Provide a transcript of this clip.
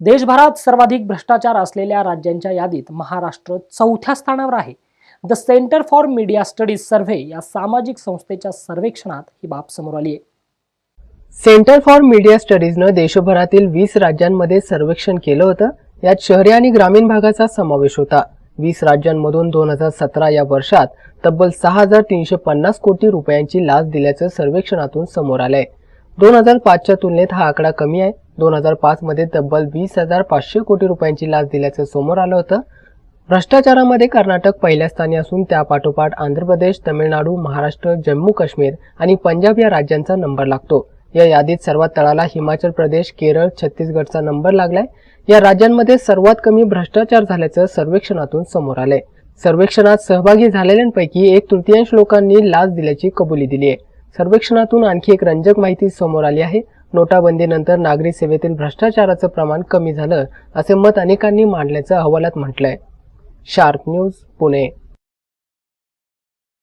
देशभरात सर्वाधिक भ्रष्टाचार असलेल्या राज्यांच्या यादीत महाराष्ट्र चौथ्या स्थानावर आहे. The centre for media studies survey या सामाजिक संस्थेच्या सर्वेक्षणात ही बाब समोर आली आहे. सेंटर फॉर मीडिया स्टडीजनं देशभरातील वीस राज्यांमध्ये सर्वेक्षण केलं होतं. यात शहरी आणि ग्रामीण भागाचा समावेश होता. वीस राज्यांमधून दोन हजार सतरा या वर्षात तब्बल सहा हजार तीनशे पन्नास कोटी रुपयांची लाच दिल्याचं सर्वेक्षणातून समोर आलंय. दोन हजार पाचच्या तुलनेत हा आकडा कमी आहे. दोन हजार पाचमध्ये तब्बल वीस हजार पाचशे कोटी रुपयांची लाच दिल्याचं समोर आलं होतं. भ्रष्टाचारामध्ये कर्नाटक पहिल्या स्थानी असून त्यापाठोपाठ आंध्र प्रदेश तमिळनाडू महाराष्ट्र जम्मू काश्मीर आणि पंजाब या राज्यांचा नंबर लागतो. या यादीत सर्वात तळाला हिमाचल प्रदेश केरळ छत्तीसगडचा नंबर लागलाय. या राज्यांमध्ये सर्वात कमी भ्रष्टाचार झाल्याचं सर्वेक्षणातून समोर आलंय. सर्वेक्षणात सहभागी झालेल्यांपैकी एक तृतीयांश लोकांनी लाच दिल्याची कबुली दिली आहे सर्वेक्षणातून आणखी एक रंजक माहिती समोर आली आहे. नोटाबंदीनंतर नागरी सेवेतील भ्रष्टाचाराचं प्रमाण कमी झालं असे मत अनेकांनी मांडल्याचं अहवालात म्हटलंय. Sharp news Pune.